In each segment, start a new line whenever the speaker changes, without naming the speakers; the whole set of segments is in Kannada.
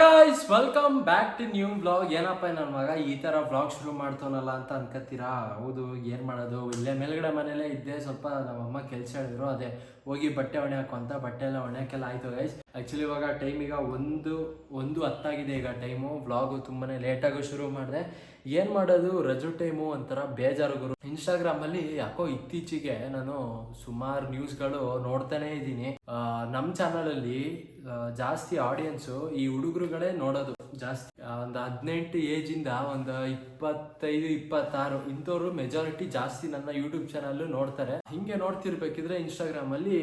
Guys welcome back to new blog ಏನಪ್ಪ ನನ್ನ ಮಗ ಈ ತರ ಬ್ಲಾಗ್ ಶುರು ಮಾಡ್ತಾನಲ್ಲ ಅಂತ ಅನ್ಕೋತೀರಾ ಹೌದು, ಏನು ಮಾಡೋದು? ಇಲ್ಲೇ ಮೇಲ್ಗಡೆ ಮನೆಯಲ್ಲೇ ಇದ್ದೆ. ಸ್ವಲ್ಪ ನಮ್ಮಮ್ಮ ಕೆಲಸ ಹೇಳಿದ್ರು. ಅದೇ, ಹೋಗಿ ಬಟ್ಟೆ ಒಣೆ ಅಂತ ಬಟ್ಟೆ ಎಲ್ಲ ಒಣೆಕೆಲ್ಲ ಆಯಿತು ಗೈಸ್ ಆ್ಯಕ್ಚುಲಿ ಇವಾಗ ಟೈಮ್ ಈಗ ಒಂದು ಒಂದು ಹತ್ತಾಗಿದೆ ಈಗ ಟೈಮು ಬ್ಲಾಗು ತುಂಬಾನೇ ಲೇಟಾಗೂ ಶುರು ಮಾಡಿದೆ. ಏನ್ ಮಾಡೋದು? ರಜು ಟೈಮು ಒಂಥರ ಬೇಜಾರು ಗುರು. ಇನ್ಸ್ಟಾಗ್ರಾಮ್ ಅಲ್ಲಿ ಯಾಕೋ ಇತ್ತೀಚೆಗೆ ನಾನು ಸುಮಾರು ನ್ಯೂಸ್ಗಳು ನೋಡ್ತಾನೆ ಇದ್ದೀನಿ. ನಮ್ಮ ಚಾನಲ್ ಅಲ್ಲಿ ಜಾಸ್ತಿ ಆಡಿಯನ್ಸು ಈ ಹುಡುಗರುಗಳೇ ನೋಡೋದು. ಜಾಸ್ತಿ ಒಂದು ಹದಿನೆಂಟು ಏಜ್ ಇಂದ ಒಂದು ಇಪ್ಪತ್ತೈದು, ಇಪ್ಪತ್ತಾರು ಇಂಥವ್ರು ಮೆಜಾರಿಟಿ ಜಾಸ್ತಿ ನನ್ನ ಯೂಟ್ಯೂಬ್ ಚಾನಲ್ ನೋಡ್ತಾರೆ. ಹಿಂಗೆ ನೋಡ್ತಿರ್ಬೇಕಿದ್ರೆ ಇನ್ಸ್ಟಾಗ್ರಾಮ್ ಅಲ್ಲಿ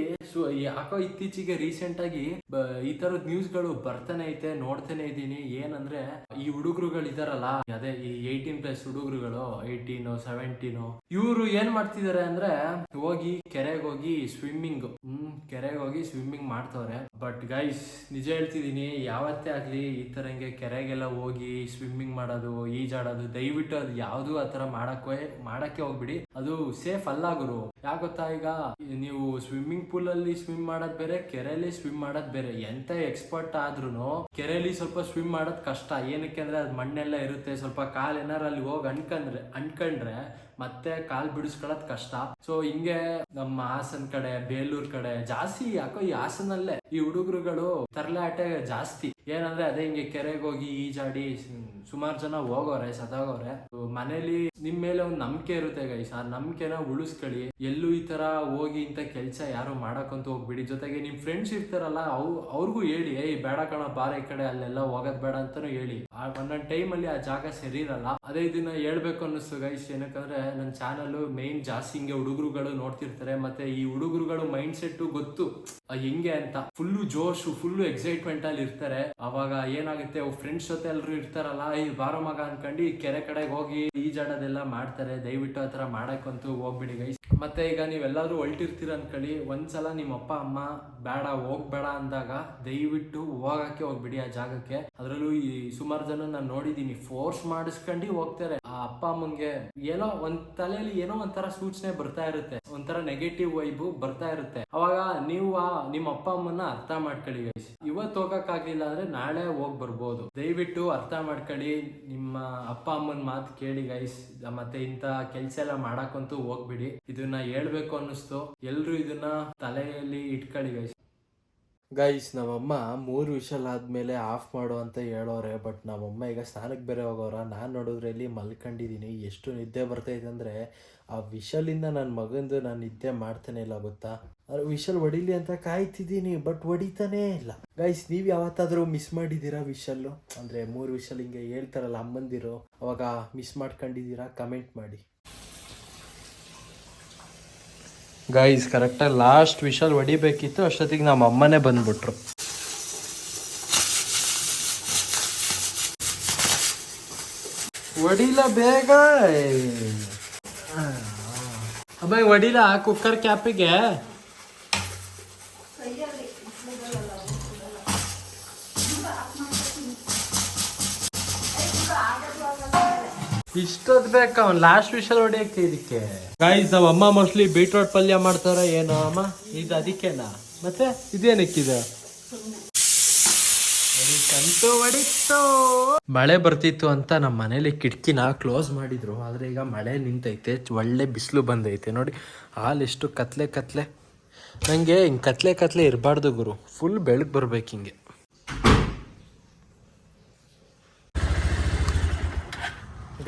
ಯಾಕೋ ಇತ್ತೀಚೆಗೆ ರೀಸೆಂಟ್ ಆಗಿ ಈ ತರದ ನ್ಯೂಸ್ಗಳು ಬರ್ತಾನೆ ಐತೆ, ನೋಡ್ತಾನೆ ಇದ್ದೀನಿ. ಏನಂದ್ರೆ ಈ ಹುಡುಗರುಗಳು ಇದಾರಲ್ಲ ಅದೇ ಈ ಏಯ್ಟೀನ್ ಪ್ಲಸ್ ಹುಡುಗರುಗಳು ಏಯ್ಟೀನು ಸೆವೆಂಟೀನು ಇವರು ಏನ್ ಮಾಡ್ತಿದಾರೆ ಅಂದ್ರೆ ಹೋಗಿ ಕೆರೆಗೆ ಹೋಗಿ ಸ್ವಿಮ್ಮಿಂಗ್ ಹ್ಮ್, ಕೆರೆಗೆ ಹೋಗಿ ಸ್ವಿಮ್ಮಿಂಗ್ ಮಾಡ್ತವ್ರೆ. ಬಟ್ ಗೈಸ್ ನಿಜ ಹೇಳ್ತಿದೀನಿ, ಯಾವತ್ತೇ ಆಗ್ಲಿ ಈ ತರ ಹಿಂಗೆ ಕೆರೆಗೆಲ್ಲ ಹೋಗಿ ಸ್ವಿಮ್ಮಿಂಗ್ ಮಾಡೋದು, ಈಜಾಡೋದು, ದಯವಿಟ್ಟು ಅದು ಯಾವ್ದು ಆ ತರ ಮಾಡಕ್ಕೆ ಮಾಡಕ್ಕೆ ಹೋಗ್ಬಿಡಿ. ಅದು ಸೇಫ್ ಅಲ್ಲ ಗುರು. ಗೊತ್ತಾ ಈಗ? ನೀವು ಸ್ವಿಮ್ಮಿಂಗ್ ಪೂಲ್ ಅಲ್ಲಿ ಸ್ವಿಮ್ ಮಾಡೋದ್ ಬೇರೆ ಕೆರೆಯಲ್ಲಿ ಸ್ವಿಮ್ ಮಾಡೋದ್ ಬೇರೆ. ಎಂತ ಎಕ್ಸ್ಪರ್ಟ್ ಆದ್ರೂ ಕೆರೆಯಲ್ಲಿ ಸ್ವಲ್ಪ ಸ್ವಿಮ್ ಮಾಡೋದ್ ಕಷ್ಟ. ಏನಕ್ಕೆ ಅಂದ್ರೆ ಅದು ಮಣ್ಣೆಲ್ಲ ಇರುತ್ತೆ, ಸ್ವಲ್ಪ ಕಾಲ್ ಏನಾರ ಅಲ್ಲಿ ಹೋಗಿ ಅನ್ಕಂಡ್ರೆ ಅನ್ಕಂಡ್ರೆ ಮತ್ತೆ ಕಾಲ್ ಬಿಡಿಸ್ಕೊಳ್ಳೋದು ಕಷ್ಟ. ಸೊ ಹಿಂಗೆ ನಮ್ಮ ಹಾಸನ್ ಕಡೆ, ಬೇಲೂರ್ ಕಡೆ ಜಾಸ್ತಿ ಯಾಕೋ ಈ ಹಾಸನಲ್ಲೇ ಈ ಹುಡುಗರುಗಳು ತರಲಾಟೆ ಜಾಸ್ತಿ. ಏನಂದ್ರೆ ಅದೇ ಹಿಂಗೆ ಕೆರೆಗೆ ಹೋಗಿ ಈಜಾಡಿ ಸುಮಾರು ಜನ ಹೋಗೋರೆ ಸದಾಗೋರೆ ಮನೇಲಿ ನಿಮ್ ಮೇಲೆ ಒಂದು ನಂಬಿಕೆ ಇರುತ್ತೆ ಗೈಸ್ ಆ ನಂಬಿಕೆನ ಉಳಿಸ್ಕೊಳ್ಳಿ. ಎಲ್ಲೂ ಈ ತರ ಹೋಗಿ ಇಂಥ ಕೆಲ್ಸ ಯಾರು ಮಾಡಕ್ಕಂತ ಹೋಗ್ಬಿಡಿ. ಜೊತೆಗೆ ನಿಮ್ ಫ್ರೆಂಡ್ಸ್ ಇರ್ತಾರಲ್ಲ ಅವ್ರು ಅವ್ರಿಗೂ ಹೇಳಿ, ಏಯ್, ಬೇಡ ಕಣ, ಬಾರ ಈ ಕಡೆ ಅಲ್ಲೆಲ್ಲ ಹೋಗೋದ್ ಬೇಡ ಅಂತಾನು ಹೇಳಿ. ಆ ಒಂದೊಂದು ಟೈಮ್ ಅಲ್ಲಿ ಆ ಜಾಗ ಸರಿ ಇರಲ್ಲ. ಅದೇ ಇದನ್ನ ಹೇಳ್ಬೇಕು ಅನ್ನಿಸ್ತು ಗೈಸ್ ಏನಕ್ಕಂದ್ರೆ ನನ್ನ ಚಾನಲ್ ಮೇನ್ ಜಾಸ್ತಿ ಹಿಂಗೆ ಹುಡುಗರುಗಳು ನೋಡ್ತಿರ್ತಾರೆ. ಮತ್ತೆ ಈ ಹುಡುಗರುಗಳು ಮೈಂಡ್ ಸೆಟ್ ಗೊತ್ತು. ಹೆಂಗೆ ಅಂತ. ಫುಲ್ಲು ಜೋಶು ಫುಲ್ಲು ಎಕ್ಸೈಟ್ಮೆಂಟ್ ಅಲ್ಲಿ ಇರ್ತಾರೆ. ಅವಾಗ ಏನಾಗುತ್ತೆ ಫ್ರೆಂಡ್ಸ್ ಜೊತೆ ಎಲ್ಲರೂ ಇರ್ತಾರಲ್ಲ, ಈ ಬಾರೋ ಮಗ ಅನ್ಕೊಂಡು ಈ ಕೆರೆ ಕಡೆಗೆ ಹೋಗಿ ಈಜಾಡೋದೆಲ್ಲ ಮಾಡ್ತಾರೆ, ದಯವಿಟ್ಟು ಆತರ ಮಾಡೋಕ್ಕಂತೂ ಹೋಗ್ಬಿಡಿ ಗೈಸ್ ಮತ್ತೆ ಈಗ ನೀವೆಲ್ಲಾದ್ರೂ ಹೊಲ್ಟಿರ್ತೀರ ಅನ್ಕೊಳ್ಳಿ ಒಂದ್ಸಲ ನಿಮ್ಮ ಅಪ್ಪ, ಅಮ್ಮ ಬೇಡ, ಹೋಗ್ಬೇಡ ಅಂದಾಗ ದಯವಿಟ್ಟು ಹೋಗಕ್ಕೆ ಹೋಗ್ಬಿಡಿ ಆ ಜಾಗಕ್ಕೆ. ಅದ್ರಲ್ಲೂ ಈ ಸುಮಾರು ಜನ ನಾನು ನೋಡಿದೀನಿ ಫೋರ್ಸ್ ಮಾಡಿಸ್ಕೊಂಡು ಹೋಗ್ತಾರೆ. ಆ ಅಪ್ಪ, ಅಮ್ಮಂಗೆ ಏನೋ ಒಂದ್ ತಲೆಯಲ್ಲಿ ಏನೋ ಒಂಥರ ಸೂಚನೆ ಬರ್ತಾ ಇರುತ್ತೆ, ಒಂಥರ ನೆಗೆಟಿವ್ ವೈಬು ಬರ್ತಾ ಇರುತ್ತೆ. ಅವಾಗ ನೀವು ಆ ನಿಮ್ಮ ಅಪ್ಪ ಅಮ್ಮನ ಅರ್ಥ ಮಾಡ್ಕೊಳ್ಳಿ ಗೈಸ್ ಇವತ್ತು ಹೋಗಕ್ಕಾಗ್ಲಿಲ್ಲ ಅಂದ್ರೆ ನಾಳೆ ಹೋಗಿ ಬರ್ಬೋದು. ದಯವಿಟ್ಟು ಅರ್ಥ ಮಾಡ್ಕೊಳ್ಳಿ, ನಿಮ್ಮ ಅಪ್ಪ ಅಮ್ಮನ ಮಾತು ಕೇಳಿ ಗೈಸ್ ಮತ್ತೆ ಇಂತ ಕೆಲ್ಸ ಎಲ್ಲ ಮಾಡಕ್ಕಂತೂ ಹೋಗ್ಬಿಡಿ. ಇದನ್ನ ಹೇಳ್ಬೇಕು ಅನ್ನಿಸ್ತು. ಎಲ್ರು ಇದನ್ನ ತಲೆಯಲ್ಲಿ ಇಟ್ಕೊಳ್ಳಿ ಗೈಸ್ ಗೈಸ್ ನಮ್ಮಮ್ಮ ಮೂರು ವಿಷಲ್ ಆದ್ಮೇಲೆ ಆಫ್ ಮಾಡು ಅಂತ ಹೇಳೋರೆ ಬಟ್ ನಮ್ಮಮ್ಮ ಈಗ ಸ್ನಾನಕ್ಕೆ ಬೇರೆ ಹೋಗೋರ ನಾನು ನೋಡಿದ್ರೆ ಇಲ್ಲಿ ಎಷ್ಟು ನಿದ್ದೆ ಬರ್ತೈತೆ ಅಂದರೆ ಆ ವಿಷಲಿಂದ ನನ್ನ ಮಗಂದು ನಾನು ನಿದ್ದೆ ಮಾಡ್ತಾನೆ ಇಲ್ಲ ಗೊತ್ತಾ? ವಿಷಲ್ ಹೊಡಿಲಿ ಅಂತ ಕಾಯ್ತಿದ್ದೀನಿ ಬಟ್ ಹೊಡಿತಾನೇ ಇಲ್ಲ. ಗೈಸ್ ನೀವು ಯಾವತ್ತಾದರೂ ಮಿಸ್ ಮಾಡಿದ್ದೀರಾ ವಿಷಲ್ಲು ಅಂದರೆ ಮೂರು ವಿಷಲ್ ಹಿಂಗೆ ಹೇಳ್ತಾರಲ್ಲ ಅಮ್ಮಂದಿರು, ಅವಾಗ ಮಿಸ್ ಮಾಡ್ಕೊಂಡಿದ್ದೀರಾ? ಕಮೆಂಟ್ ಮಾಡಿ. ಗೈಸ್ ಕರೆಕ್ಟಾಗಿ ಲಾಸ್ಟ್ ವಿಷಲ್ ಹೊಡಿಬೇಕಿತ್ತು, ಅಷ್ಟೊತ್ತಿಗೆ ನಮ್ಮ ಅಮ್ಮನೇ ಬಂದ್ಬಿಟ್ರು. ಹೊಡಿಲ ಬೇಗ ಅಬ್ಬಾಯ್ ಹೊಡಿಲ ಕುಕ್ಕರ್ ಕ್ಯಾಪಿಗೆ ಇಷ್ಟೊತ್ ಬೇಕ ಅವ್ನು. ಲಾಸ್ಟ್ ವಿಷಲ್ ಹೊಡಿಯಕ್ಕೆ ಇದಕ್ಕೆ. ಗಾಯ್ಸ್ ನಮ್ಮ ಅಮ್ಮ ಮೋಸ್ಟ್ಲಿ ಬೀಟ್ರೋಟ್ ಪಲ್ಯ ಮಾಡ್ತಾರ ಏನೋ ಅಮ್ಮ? ಇದು ಅದಕ್ಕೆನಾ? ಮತ್ತೆ ಇದೇನಕ್ಕಿದೆ? ಹೊಡಿತಂತು ಹೊಡಿತು. ಮಳೆ ಬರ್ತಿತ್ತು ಅಂತ ನಮ್ಮ ಮನೇಲಿ ಕಿಟಕಿನ ಕ್ಲೋಸ್ ಮಾಡಿದ್ರು. ಆದ್ರೆ ಈಗ ಮಳೆ ನಿಂತೈತೆ, ಒಳ್ಳೆ ಬಿಸಿಲು ಬಂದೈತೆ. ನೋಡಿ, ಹಾಲು ಎಷ್ಟು ಕತ್ಲೆ ಕತ್ಲೆ. ನಂಗೆ ಹಿಂಗ್ ಕತ್ಲೆ ಕತ್ಲೆ ಇರಬಾರ್ದು ಗುರು. ಫುಲ್ ಬೆಳಗ್ಗೆ ಬರ್ಬೇಕು ಹಿಂಗೆ.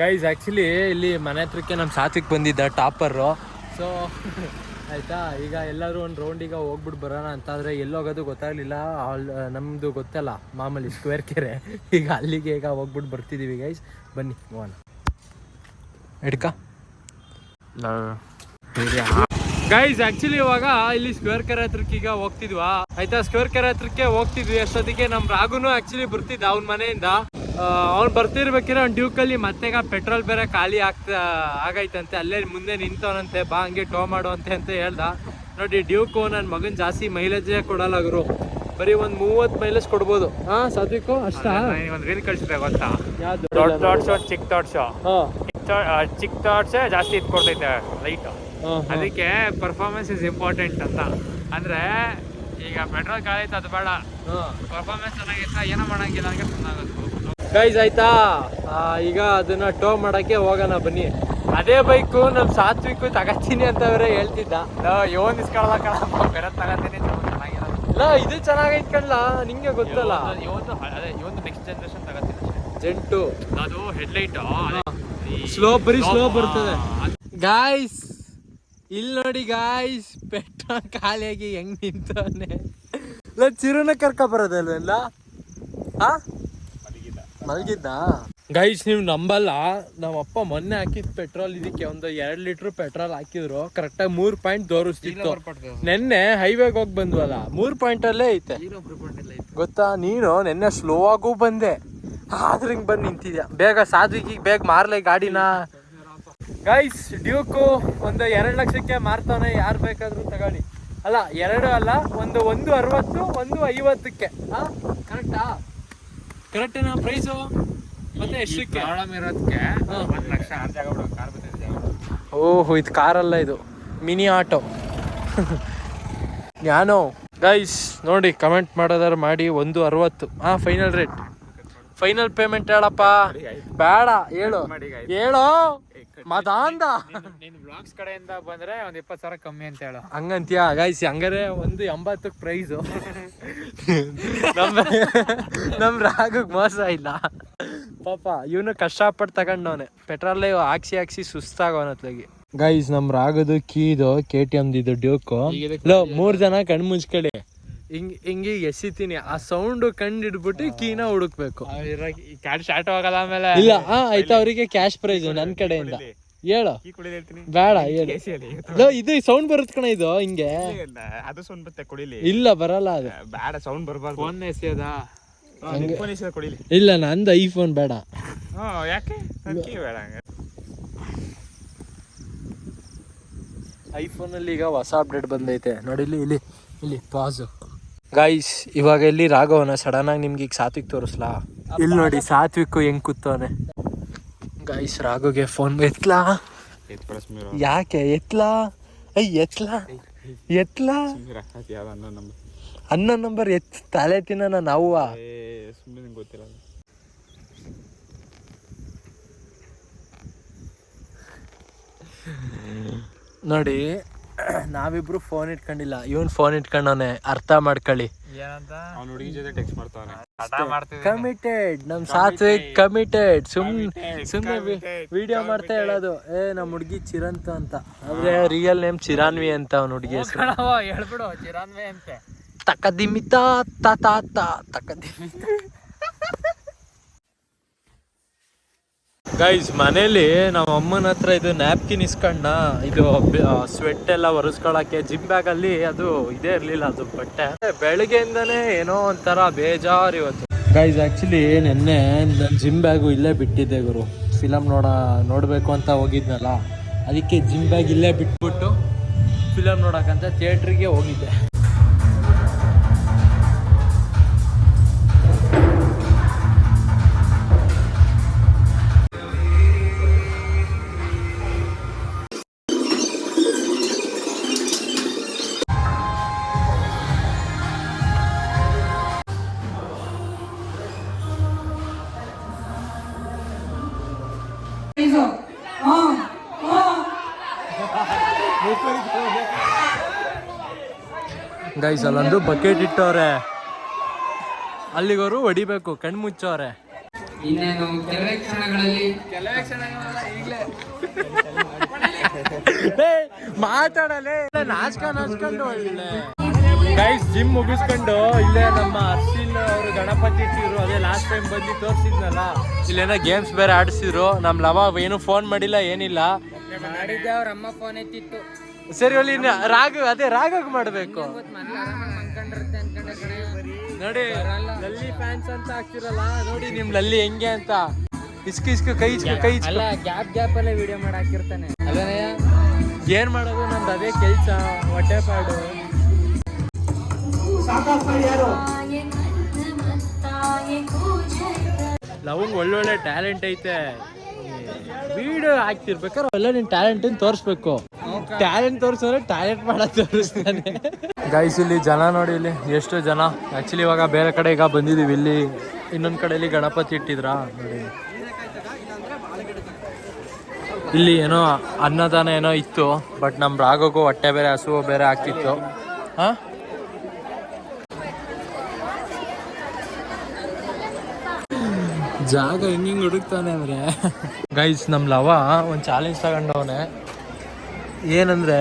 ಗೈಸ್ ಆ್ಯಕ್ಚುಲಿ ಇಲ್ಲಿ ಮನೆ ಹತ್ರಕ್ಕೆ ನಮ್ಮ ಸಾತ್ವಿಕ್ ಬಂದಿದ್ದ ಟಾಪರು. ಸೊ ಆಯ್ತಾ? ಈಗ ಎಲ್ಲರೂ ಒಂದು ರೌಂಡಿಗೆ ಹೋಗ್ಬಿಟ್ಟು ಬರೋಣ ಅಂತಾದರೆ ಎಲ್ಲೋಗೋದು ಗೊತ್ತಾಗಲಿಲ್ಲ. ಅಲ್ಲಿ ನಮ್ಮದು ಗೊತ್ತಲ್ಲ, ಮಾಮೂಲಿ ಸ್ಕ್ವೇರ್ ಕೆರೆ. ಈಗ ಅಲ್ಲಿಗೆ ಈಗ ಹೋಗ್ಬಿಟ್ಟು ಬರ್ತಿದ್ದೀವಿ ಗೈಸ್ ಬನ್ನಿ, ಹೋಗೋಣ. ಹಿಡ್ಕ ಗೈಸ್ ಆಕ್ಚುಲಿ ಇವಾಗ ಇಲ್ಲಿ ಸ್ಕ್ವೇರ್ ಕೆರೆ ಹತ್ರಕ್ಕೆ ಈಗ ಹೋಗ್ತಿದ್ವಾ? ಆಯ್ತಾ? ಸ್ಕ್ವೇರ್ ಕೆರೆ ಹತ್ರಕ್ಕೆ ಹೋಗ್ತಿದ್ವಿ. ಅಷ್ಟೊತ್ತಿಗೆ ನಮ್ ರಾಗುನು ಆಕ್ಚುಲಿ ಬರ್ತಿದ್ದ ಅವ್ನ ಮನೆಯಿಂದ. ಅವ್ನು ಬರ್ತಿರ್ಬೇಕಿರೋ ಅವ್ನು ಡ್ಯೂಕಲ್ಲಿ ಮತ್ತೆಗ ಪೆಟ್ರೋಲ್ ಬೇರೆ ಖಾಲಿ ಆಗ್ತಾ ಆಗೈತಂತೆ. ಅಲ್ಲೇ ಮುಂದೆ ನಿಂತವನಂತೆ ಬಾ ಹಂಗೆ ಟೋ ಮಾಡುವಂತೆ ಅಂತ ಹೇಳ್ದ. ನೋಡಿ ಡ್ಯೂಕು ನನ್ನ ಮಗನ್ ಜಾಸ್ತಿ ಮೈಲೇಜೇ ಕೊಡಲ್ಲ ಗುರು. ಬರೀ ಒಂದ್ ಮೂವತ್ತು ಮೈಲೇಜ್ ಕೊಡ್ಬೋದು. ಹಾ ಸದ್ಯಕ್ಕೂ ಅಷ್ಟೇ?
ಒಂದು ರೀಲ್ ಕಳಿಸಿದೆ ಗೊತ್ತಾ?
ದೊಡ್ಡ
ದೊಡ್ಡ ಶೋ ಚಿಕ್ಕ ದೊಡ್ಡ
ಹಾ.
ಚಿಕ್ಕ ಥಾಟ್ಸೇ ಜಾಸ್ತಿ ಇದು ಕೊಡ್ತೈತೆ ಲೈಟ್. ಅದಕ್ಕೆ ಪರ್ಫಾರ್ಮೆನ್ಸ್ ಇಸ್ ಇಂಪಾರ್ಟೆಂಟ್ ಅಂತ. ಅಂದ್ರೆ ಈಗ ಪೆಟ್ರೋಲ್ ಖಾಲಿ ಅದು ಬೇಡ. ಪರ್ಫಾರ್ಮೆನ್ಸ್ ಚೆನ್ನಾಗಿತ್ತ ಏನೋ ಮಾಡಂಗಿಲ್ಲ ಹಂಗೆ ಸುಮ್ಮನಾಗೋದು
ಗೈಸ್ ಆಯ್ತಾ? ಈಗ ಅದನ್ನ ಟೋ ಮಾಡಕ್ಕೆ ಹೋಗೋಣ ಬನ್ನಿ. ಅದೇ ಬೈಕು ನಮ್ ಸಾತ್ವಿಕ್ ತಗತ್ತೀನಿ ಅಂತ ಅವರೇ ಹೇಳ್ತಿದ್ದ.
ಇವನ್ ಬೇರೆ ತಗೊಂತೀನಿ
ಇಲ್ಲ ಇದು ಚೆನ್ನಾಗೈತ್ ಕಣ್ಲ? ನಿಂಗೆ ಗೊತ್ತಲ್ಲ?
ಇವತ್ತು ಅದೇ ಇವೊಂದು ನೆಕ್ಸ್ಟ್ ಜನರೇಷನ್ ತಗೋತೀನಿ
ಜೆಂಟು
ಅದು ಹೆಡ್ಲೈಟ್
ಸ್ಲೋ ಬರೀ ಸ್ಲೋ ಬರ್ತದೆ. ಗಾಯ್ಸ್ ಇಲ್ಲಿ ನೋಡಿ ಗಾಯ್ಸ್ ಪೆಟ್ರೋಲ್ ಖಾಲಿಯಾಗಿ ಹೆಂಗ್ ನಿಂತವನೆ. ಇಲ್ಲ ಚಿರುನ ಕರ್ಕ ಬರೋದಲ್ವೆಲ್ಲ ಹಾ? ಮಲಗಿದ್ದ? ಗೈಸ್ ನೀವು ನಂಬಲ್ಲ. ನಮ್ಮ ಅಪ್ಪ ಮೊನ್ನೆ ಹಾಕಿದ ಪೆಟ್ರೋಲ್ ಇದಕ್ಕೆ ಒಂದು ಎರಡು ಲೀಟರ್ ಪೆಟ್ರೋಲ್ ಹಾಕಿದ್ರು. ಕರೆಕ್ಟಾಗಿ ಮೂರು ಪಾಯಿಂಟ್ ತೋರಿಸ್ತಿತ್ತು ನೆನ್ನೆ ಹೈವೇಗೆ ಹೋಗಿ ಬಂದ್ವಲ್ಲ ಮೂರು ಪಾಯಿಂಟ್ ಅಲ್ಲೇ ಐತೆ. ಗೊತ್ತಾ? ನೀನು ನೆನ್ನೆ ಸ್ಲೋ ಆಗು ಬಂದೆ. ಆದ್ರೆ ಹಿಂಗೆ ಬಂದು ನಿಂತಿದ್ಯಾ? ಬೇಗ ಸಾಧ್ವಿಗೆ ಬೇಗ ಮಾರ್ಲೆ ಗಾಡಿನ. ಗೈಸ್ ಡ್ಯೂಕು ಒಂದು ಎರಡು ಲಕ್ಷಕ್ಕೆ ಮಾರ್ತಾನೆ ಯಾರು ಬೇಕಾದ್ರೂ ತಗೊಳ್ಳಿ. ಅಲ್ಲ ಎರಡು ಅಲ್ಲ ಒಂದು ಒಂದು ಅರವತ್ತು ಒಂದು ಐವತ್ತಕ್ಕೆ. ಹಾ ಕರೆಕ್ಟಾ ಕರೆಕ್ಟೇನಾ ಪ್ರೈಸು ಮತ್ತೆ ಎಷ್ಟಕ್ಕೆ?
ಪ್ರಾಬ್ಲಮ್ ಇರೋದಕ್ಕೆ. ಒಂದು ಲಕ್ಷ ಆರು ಜಾಗ ಬಿಡು ಕಾರ್ ಬಂದಿದೆ
ಓಹೋ ಇದು ಕಾರಲ್ಲ ಇದು. ಮಿನಿ ಆಟೋ ಜ್ಞಾನೋ ಗೈಸ್ ನೋಡಿ ಕಮೆಂಟ್ ಮಾಡೋದಾರು ಮಾಡಿ ಒಂದು ಅರವತ್ತು. ಹಾಂ ಫೈನಲ್ ರೇಟ್ ಫೈನಲ್ ಪೇಮೆಂಟ್ ಹೇಳಪ್ಪ. ಬೇಡ ಹೇಳು. ಹೇಳೋ? ಮದಾಂದ
ನಿನ್ ಬ್ಲಾಗ್ಸ್ ಕಡೆಯಿಂದ ಬಂದ್ರೆ ಒಂದ್ ಇಪ್ಪತ್ತು ಸಾವಿರ ಕಮ್ಮಿ ಅಂತ ಹೇಳೋ.
ಹಂಗಂತೀಯ? ಗೈಸ್ ಹಂಗಾರೆ ಒಂದು ಎಂಬತ್ತಕ್ಕೆ ಪ್ರೈಸು ನಮ್ಮ ನಮ್ಮ ರಾಗಕ್ಕೆ ಮೋಸ ಇಲ್ಲ. ಪಾಪ ಇವನು ಕಷ್ಟಪಟ್ಟು ತಗೊಂಡವನೆ. ಪೆಟ್ರೋಲ್ ಹಾಕ್ಸಿ ಹಾಕ್ಸಿ ಸುಸ್ತಾಗವನತ್ಲಾಗಿ ಗೈಸ್ ನಮ್ ರಾಗದು ಕೀದು ಕೆ ಟಿ ಎಂ ಇದು ಡ್ಯೂಕು. ಮೂರ್ ಜನ ಕಣ್ ಮುಚ್ಕೊಳ್ಳಿ ಹಿಂಗ್ ಹಿಂಗೆ ಎಸಿತೀನಿ. ಆ ಸೌಂಡ್ ಕಂಡು ಹಿಡ್ಬಿಟ್ಟು ಕೀನ ಹುಡುಕ್ಬೇಕು.
ಕ್ಯಾಶ್ ಸ್ಟಾರ್ಟ್ ಆಗಲ್ಲ ಆಮೇಲೆ
ಇಲ್ಲ ಹಾ ಆಯ್ತಾ ಅವರಿಗೆ ಕ್ಯಾಶ್ ಪ್ರೈಸ್ ನನ್ ಕಡೆಯಿಂದ. ಹೇಳು.
ಕೀ ಕುಡಿದು ಹೇಳ್ತೀನಿ.
ಬೇಡ ಹೇಳಿ. ಇದು ಸೌಂಡ್ ಬರುತ್ತೆ ಕಣ ಇದು ಹಿಂಗೆ.
ಅದು ಸೌಂಡ್ ಬರುತ್ತೆ ಕುಡಿಲಿ
ಇಲ್ಲ ಬರಲ್ಲ ಅದು.
ಬೇಡ ಸೌಂಡ್ ಬರಬಾರ್ದು. ಫೋನ್ ಎಸೆಯೋದ? ಕುಡಿಲಿ
ಇಲ್ಲ ನಂದು ಐಫೋನ್ ಬೇಡ.
ಹ್ಞೂ ಯಾಕೆ? ಬೇಡ ಹಂಗೆ.
ಐಫೋನ್ ಅಲ್ಲಿ ಈಗ ಹೊಸ ಅಪ್ಡೇಟ್ ಬಂದೈತೆ. ನೋಡಿ ಇಲ್ಲಿ ಇಲ್ಲಿ ಇಲ್ಲಿ ಪಾಸು ಗೈಸ್ ಇವಾಗ ಎಲ್ಲಿ ರಾಘವನ? ಸಡನ್ ಆಗಿ ನಿಮ್ಗೆ ಈಗ ಸಾತ್ವಿಕ್ ತೋರಿಸ್ಲಾ? ಇಲ್ಲಿ ನೋಡಿ ಸಾತ್ವಿಕ್ ಹೆಂಗ್ ಕೂತವನೆ. Guys ರಾಘುಗೆ phone ಎತ್ಲಾ? ಯಾಕೆ ಎತ್ಲಾ? ಐ ಎತ್ಲಾ? ಎತ್ಲಾ?
ಅನ್ನೋ ನಂಬರ್
ಎತ್ ತಲೆ ತಿನ್ನ ನಾವು
ಅವ್ವಾ ಗೊತ್ತಿಲ್ಲ
ನೋಡಿ ನಾವಿಬ್ರು ಫೋನ್ ಇಟ್ಕೊಂಡಿಲ್ಲ. ಇವನ್ ಫೋನ್ ಇಟ್ಕೊಂಡವನೆ ಅರ್ಥ ಮಾಡ್ಕೊಳ್ಳಿ.
ಏನಂತ? ಅವ್ನ ಹುಡುಗಿ ಜೊತೆ ಟೆಕ್ಸ್ಟ್ ಮಾಡ್ತಾವನೆ. ಹಠ ಮಾಡ್ತಿದ್ದಾನೆ.
ಕಮಿಟೆಡ್ ನಮ್ ಸಾತ್ವಿಕ್ ಕಮಿಟೆಡ್ ಸುಮ್ ಸುಮ್ನೆ ವಿಡಿಯೋ ಮಾಡ್ತಾ ಹೇಳೋದು. ಏ ನಮ್ ಹುಡ್ಗಿ ಚಿರಂತ ಅಂತ. ಅಂದ್ರೆ ರಿಯಲ್ ನೇಮ್ ಚಿರಾನ್ವಿ ಅಂತ ಅವ್ನ ಹುಡ್ಗಿ
ಹೇಳ್ಬಿಡು ಚಿರಾನ್ವಿ ಅಂತೆ.
ದಿಮಿತಾ ತ ತ. ತಕದಿಮಿತ. ಗೈಸ್ ಮನೇಲಿ ನಮ್ಮ ಅಮ್ಮನ ಹತ್ರ ಇದು ನ್ಯಾಪ್ಕಿನ್ ಇಸ್ಕೊಂಡ ಇದು ಸ್ವೆಟ್ ಎಲ್ಲ ಒರೆಸ್ಕೊಳಕ್ಕೆ ಜಿಮ್ ಬ್ಯಾಗ್ ಅಲ್ಲಿ ಅದು ಇದೇ ಇರ್ಲಿಲ್ಲ, ಅದು ಬಟ್ಟೆ. ಬೆಳಗ್ಗೆಯಿಂದನೇ ಏನೋ ಒಂಥರ ಬೇಜಾರು ಇವತ್ತು. ಗೈಸ್ ನಿನ್ನೆ ನನ್ನ ಜಿಮ್ ಬ್ಯಾಗು ಇಲ್ಲೇ ಬಿಟ್ಟಿದ್ದೆ ಗುರು. ಫಿಲಮ್ ನೋಡ, ನೋಡಬೇಕು ಅಂತ ಹೋಗಿದ್ನಲ್ಲ. ಅದಕ್ಕೆ ಜಿಮ್ ಬ್ಯಾಗ್ ಇಲ್ಲೇ ಬಿಟ್ಬಿಟ್ಟು ಫಿಲಮ್ ನೋಡೋಕ್ಕಂತ ಥಿಯೇಟ್ರಿಗೆ ಹೋಗಿದ್ದೆ. ಗೈಸ್ ಅಲ್ಲೊಂದು ಬಕೆಟ್ ಇಟ್ಟವ್ರೆ. ಅಲ್ಲಿಗೋರು ಹೊಡಿಬೇಕು ಕಣ್ಣು ಮುಚ್ಚವ್ರೆ
ಇನ್ನೇನು ಕೆಲವೇ ಕ್ಷಣಗಳಲ್ಲಿ?
ಮಾತಾಡಲೇ ನಾಚ್ಕ ನಾಚ್ಕೊಂಡು ಒಳ್ಳೆ. ಗೈಸ್ ಜಿಮ್ ಮುಗಿಸ್ಕೊಂಡು ಇಲ್ಲೇ ನಮ್ಮ ಅರ್ಶಿನ್ ಅವರು ಗಣಪತಿ ಇಟ್ಟಿದ್ರು ಅದೇ ಲಾಸ್ಟ್ ಟೈಮ್ ಬಂದು ತೋರಿಸಿದ್ನಲ್ಲ. ಇಲ್ಲೇನೋ ಗೇಮ್ಸ್ ಬೇರೆ ಆಡಿಸಿದ್ರು. ನಮ್ಮ ಲವ ಏನು ಫೋನ್ ಮಾಡಿಲ್ಲ ಏನಿಲ್ಲ.
ಮಾಡಿದ್ದೆ ಅವ್ರ ಅಮ್ಮ ಫೋನ್ ಎತ್ತಿತ್ತು.
ಸರಿ ಅಲ್ಲಿ ರಾಗ ಅದೇ ರಾಗಕ್ಕೆ ಮಾಡ್ಬೇಕು. ನೋಡಿ ಲಲ್ಲಿ ಫ್ಯಾನ್ಸ್ ಅಂತ ಹಾಕ್ತಿರಲ್ಲ ನೋಡಿ ನಿಮ್ ಲಲ್ಲಿ ಹೆಂಗೆ ಅಂತ. ಇಸ್ಕು ಇಸ್ಕು ಕೈ ಇಸ್ಕು ಕೈ ಇಸ್ಕ
ಅಲ್ಲ ಗ್ಯಾಪ್ ಗ್ಯಾಪ್ ಅಲ್ಲೇ ವಿಡಿಯೋ ಮಾಡಿ ಹಾಕಿರ್ತಾನೆ. ಅಲ್ಲನಯ್ಯ
ಏನ್ ಮಾಡೋದು? ನಮ್ದು ಅದೇ ಕೆಲ್ಸ ಹೊಟ್ಟೆ ಪಾಡು. ಲವಂಗ್ ಒಳ್ಳೊಳ್ಳೆ ಟ್ಯಾಲೆಂಟ್ ಐತೆ. ವಿಡಿಯೋ ಹಾಕ್ತಿರ್ಬೇಕಾದ್ರೆ ಒಳ್ಳೆ ನಿನ್ ಟ್ಯಾಲೆಂಟ್ ತೋರಿಸ್ಬೇಕು. ಟ್ಯಾಲೆಂಟ್ ತೋರಿಸಿದ್ರೆ ಟ್ಯಾಲೆಂಟ್ ಮಾಡೋದು ತೋರಿಸ್ತಾನೆ. ಗೈಸ್ ಇಲ್ಲಿ ಜನ ನೋಡಿ, ಇಲ್ಲಿ ಎಷ್ಟು ಜನ. ಆ್ಯಕ್ಚುಲಿ ಇವಾಗ ಬೇರೆ ಕಡೆ ಈಗ ಬಂದಿದ್ದೀವಿ ಇಲ್ಲಿ ಇನ್ನೊಂದು ಕಡೆಯಲ್ಲಿ ಗಣಪತಿ ಇಟ್ಟಿದ್ರಾ ನೋಡಿ. ಇಲ್ಲಿ ಏನೋ ಅನ್ನದಾನ ಏನೋ ಇತ್ತು ಬಟ್ ನಮ್ಮ ರಾಗೋಗೂ ಹೊಟ್ಟೆ ಬೇರೆ, ಹಸುವು ಬೇರೆ ಆಗ್ತಿತ್ತು. ಹಾಂ? ಜಾಗ ಹೆಂಗಿಂಗ್ ಹಿಂಗ್ ಹುಡುಕ್ತಾನೆ ಅಂದ್ರೆ. ಗೈಸ್ ನಮ್ ಲವ ಒಂದು ಚಾಲೆಂಜ್ ತಗೊಂಡವನೆ. ಏನಂದ್ರೆ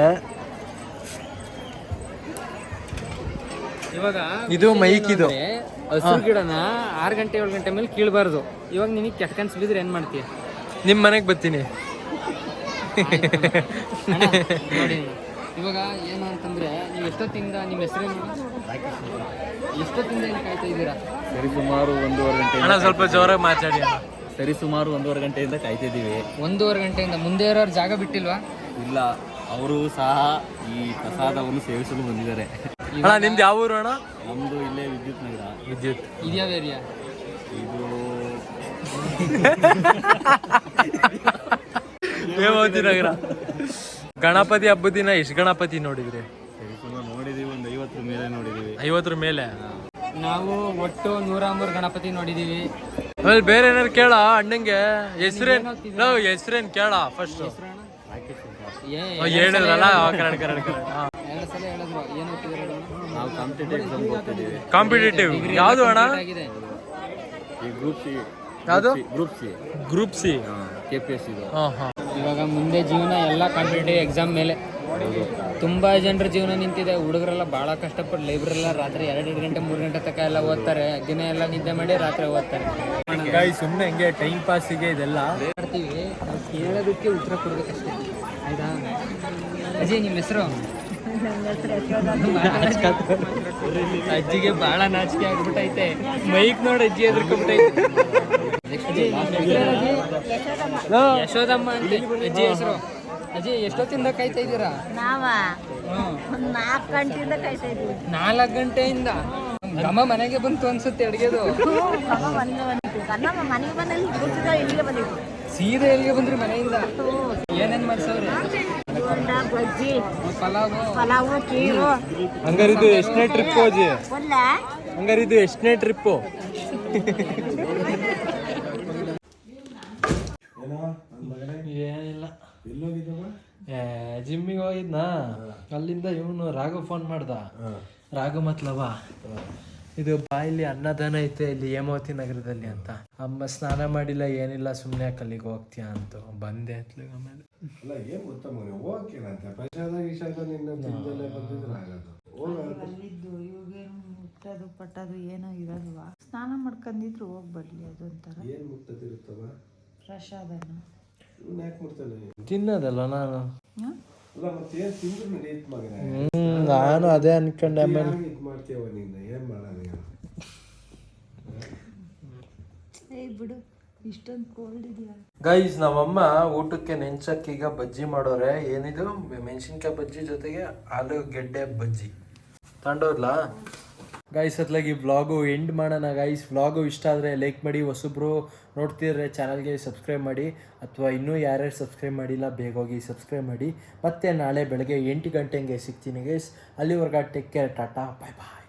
ಇವಾಗ
ಇದು ಮೈಕ್ ಇದು.
ಹಸಿರು ಗಿಡನ ಆರು ಗಂಟೆ ಏಳು ಗಂಟೆ ಮೇಲೆ ಕೀಳಬಾರ್ದು. ಇವಾಗ ನಿನಗೆ ಕೆಟ್ಟ ಕನ್ಸು ಬಿದ್ರೆ ಏನು ಮಾಡ್ತೀಯ
ನಿಮ್ಮ ಮನೆಗೆ ಬರ್ತೀನಿ.
ಇವಾಗ ಏನು ಅಂತಂದ್ರೆ ನೀವು ಎಷ್ಟೊತ್ತಿಂದ ನಿಮ್ಮ ಹೆಸರೇನು ಎಷ್ಟೊತ್ತಿಂದ ಏನು ಕಾಯ್ತಾ ಇದ್ದೀರಾ?
ಸರಿ ಸುಮಾರು ಒಂದೂವರೆ ಗಂಟೆ
ಅಣ್ಣ ಸ್ವಲ್ಪ ಜೋರಾಗಿ ಮಾತಾಡಿ ಅಣ್ಣ.
ಸರಿ ಸುಮಾರು ಒಂದೂವರೆ ಗಂಟೆಯಿಂದ ಕಾಯ್ತಿದ್ದೀವಿ
ಒಂದೂವರೆ ಗಂಟೆಯಿಂದ ಮುಂದೆ ಇರೋರು ಜಾಗ ಬಿಟ್ಟಿಲ್ವಾ?
ಇಲ್ಲ ಅವರು ಸಹ ಈ ಪ್ರಸಾದವನ್ನು ಸೇವಿಸಲು ಬಂದಿದ್ದಾರೆ.
ಅಣ್ಣ ನಿಮ್ದು ಯಾವ ಊರು ಅಣ್ಣ?
ನಮ್ದು ಇಲ್ಲೇ ವಿದ್ಯುತ್ ನಗರ.
ವಿದ್ಯುತ್.
ಇದ್ಯಾವ ಏರಿಯಾ
ಇದು
ಹೇಮಾವತಿ ನಗರ. ಗಣಪತಿ ಹಬ್ಬದ ದಿನ ಎಷ್ಟು ಗಣಪತಿ ನೋಡಿದ್ರಿ?
ನೋಡಿದೀವಿ ಒಂದು ಐವತ್ತರ ಮೇಲೆ ನೋಡಿದೀವಿ.
ಐವತ್ತರ ಮೇಲೆ?
ನಾವು ಒಟ್ಟು ನೂರ ಮೂರು ಗಣಪತಿ ನೋಡಿದೀವಿ.
ಆಮೇಲೆ ಬೇರೆ ಏನಾರು ಕೇಳ ಅಣ್ಣಂಗೆ? ಹೆಸ್ರೇನ್ ನಾವು ಹೆಸ್ರೇನ್ ಕೇಳ ಫಸ್ಟ್ ಹೇಳಿದ್ರಲ್ಲ ಆ, ಕನ್ನಡ ಕನ್ನಡ ಕನ್ನಡ ಹಾ.
ಎರಡು ಸಲ ಹೇಳಿದ್ರು. ಏನು
ನಾವು ಕಾಂಪಿಟೇಟಿವ್ ಎಕ್ಸಾಮ್ ಹೋಗ್ತಿದ್ದೀವಿ
ಕಾಂಪಿಟೇಟಿವ್ ಯಾವುದು ಅಣ್ಣ?
ಈ ಗ್ರೂಪ್ ಸಿ
ಯಾವುದು?
Group C
group C
K P S ಇದು.
ಇವಾಗ ಮುಂದೆ ಜೀವನ ಎಲ್ಲ ಕಾಂಪಿಟೇಟಿವ್ ಎಕ್ಸಾಮ್ ಮೇಲೆ. ತುಂಬಾ ಜನರ ಜೀವನ ನಿಂತಿದೆ. ಹುಡುಗರೆಲ್ಲ ಬಹಳ ಕಷ್ಟಪಟ್ಟು ಲೈಬ್ರರಿ ಎಲ್ಲ ರಾತ್ರಿ ಎರಡೆರಡು ಗಂಟೆ ಮೂರು ಗಂಟೆ ತನಕ ಎಲ್ಲ ಓದ್ತಾರೆ. ದಿನ ಎಲ್ಲ ನಿದ್ದೆ ಮಾಡಿ ರಾತ್ರಿ ಓದ್ತಾರೆ.
ಸುಮ್ಮನೆ ಹಿಂಗೆ ಟೈಮ್ ಪಾಸಿಗೆ ಇದೆಲ್ಲ.
ಕೇಳೋದಕ್ಕೆ ಉತ್ತರ ಕೊಡ್ಬೇಕಷ್ಟೇ. ಆಯ್ತಾ ಅಜಯ್ ನಿಮ್ಮ ಹೆಸರು? ಅಜ್ಜಿಗೆ ಬಹಳ ನಾಚಿಕೆ ಆಗ್ಬಿಟ್ಟೈತೆ ಮೈಕ್ ನೋಡಿ ಅಜ್ಜಿ ಎದ್ರಕೊಂಡ್ಬಿಟ್ಟೈತೆ ಯಶೋದಮ್ಮ ಅಂತ. ಅಜ್ಜಿ ಹೆಸರು. ಅಜ್ಜಿ ಎಷ್ಟೊತ್ತಿಂದ ಕಾಯ್ತಾ ಇದ್ದೀರಾ?
ನಾಲ್ಕು ಗಂಟೆಯಿಂದ ಕಾಯ್ತಾ ಇದ್ದೀವಿ.
ನಾಲ್ಕು ಗಂಟೆಯಿಂದ? ನಮ್ಮ ಮನೆಗೆ ಬಂತು ಅನ್ಸುತ್ತೆ ಅಡುಗೆದು.
ಮನೆಗೆ ಬಂದಲ್ಲಿ ಇಲ್ಲಿಗೆ ಬಂದಿತ್ತು
ಸೀದಾ ಎಲ್ಲಿಗೆ ಬಂದ್ರಿ ಮನೆಯಿಂದ? ಏನೇನ್ ಮಾಡ್ಸವ್ರಿ?
ಬೋಂಡ ಬಜ್ಜಿ
ಪಲಾವು.
ಪಲಾವು ಕೀರು
ಹಂಗಾರೆ ಇದು ಎಷ್ಟನೇ ಟ್ರಿಪ್ ಹೋಜಿ
ಒಲ್ಲ
ಹಂಗಾರೆ ಇದು ಎಷ್ಟನೇ ಟ್ರಿಪ್ ಏನಿಲ್ಲ. ಏ ಜಿಮ್ಮಿಗೆ ಹೋಗಿದ್ನಾ? ಅಲ್ಲಿಂದ ಇವನು ರಾಘು ಫೋನ್ ಮಾಡ್ದ. ರಾಘು ಮತ್ಲವ? ಇದು ಬಾಯಲ್ಲಿ ಅನ್ನದಾನ ಐತೆ ಇಲ್ಲಿ ಹೇಮಾವತಿ ನಗರದಲ್ಲಿ ಅಂತ. ಅಮ್ಮ ಸ್ನಾನ ಮಾಡಿಲ್ಲ ಏನಿಲ್ಲ ಸುಮ್ಮನೆ ಕಲ್ಲಿಗೆ ಹೋಗ್ತೀಯ ಅಂತ. ಬಂದೆ ಅತ್ಲಿಗೆ ಆಮೇಲೆ.
ಅಲ್ಲ ಏನು ಗೊತ್ತಾ ಮನೆ ಹೋಗ್ತೀನಂತೆ. ಪ್ರಸಾದ ಗಿಸಾದ ನಿನ್ನ ತಿಂದಲ್ಲೇ ಬಂದಿದ್ರೆ ಆಗೋದು.
ಅಲ್ಲಿದ್ದು ಇವಾಗೇನು ಮುಟ್ಟೋದು ಪಟ್ಟದು ಏನೋ ಇರಲ್ವಾ? ಸ್ನಾನ ಮಾಡ್ಕೊಂಡಿದ್ರು ಹೋಗ್ಬರ್ಲಿ ಅದು ಒಂಥರ.
ಏನು ಮುಟ್ಟದಿರುತ್ತವ?
ಪ್ರಸಾದನ?
ಇವ್ನ ಯಾಕೆ ಮುಟ್ತಾನೆ?
ತಿನ್ನೋದಲ್ಲ ನಾನು.
ಹ್ಮ್?
ಅಲ್ಲ ಮತ್ತೆ ಏನ್ ತಿಂದ್ರು ನಡೆಯುತ್ತ ಮಗನೇ.
ನಾನು ಅದೇ ಅನ್ಕೊಂಡೆ ಆಮೇಲೆ.
ಇದು ಇದ್ ಮಾಡ್ತೀಯವ ನೀನು ಏನ್ ಮಾಡೋದು ಈಗ?
ಏಯ್ ಬಿಡು, ಇಷ್ಟೊಂದು ಕೋಲ್ಡ್ ಇದೆಯಾ?
ಗೈಸ್ ನಮ್ಮಮ್ಮ ಊಟಕ್ಕೆ ನೆಂಚಕ್ಕೀಗ ಬಜ್ಜಿ ಮಾಡೋರೆ. ಏನಿದು? ಮೆಣಸಿನ್ಕಾಯಿ ಬಜ್ಜಿ ಜೊತೆಗೆ ಆಲೂಗೆಡ್ಡೆ ಬಜ್ಜಿ. ತಗೊಂಡೋದ್ಲಾ ಗೈಸ್ ಅತ್ಲಾಗಿ ವ್ಲಾಗು ಎಂಡ್ ಮಾಡೋಣ. ಗೈಸ್ ವ್ಲಾಗು ಇಷ್ಟ ಆದರೆ ಲೈಕ್ ಮಾಡಿ, ಹೊಸಬ್ರು ನೋಡ್ತಿದ್ರೆ ಚಾನಲ್ಗೆ ಸಬ್ಸ್ಕ್ರೈಬ್ ಮಾಡಿ, ಅಥವಾ ಇನ್ನೂ ಯಾರ್ಯಾರು ಸಬ್ಸ್ಕ್ರೈಬ್ ಮಾಡಿಲ್ಲ, ಬೇಗ ಹೋಗಿ ಸಬ್ಸ್ಕ್ರೈಬ್ ಮಾಡಿ. ಮತ್ತೆ ನಾಳೆ ಬೆಳಗ್ಗೆ ಎಂಟು ಗಂಟೆಗೆ ಸಿಗ್ತೀನಿ ಗೈಸ್ ಅಲ್ಲಿವರೆಗೆ ಟೇಕ್ ಕೇರ್ ಟಾಟಾ ಬಾಯ್ ಬಾಯ್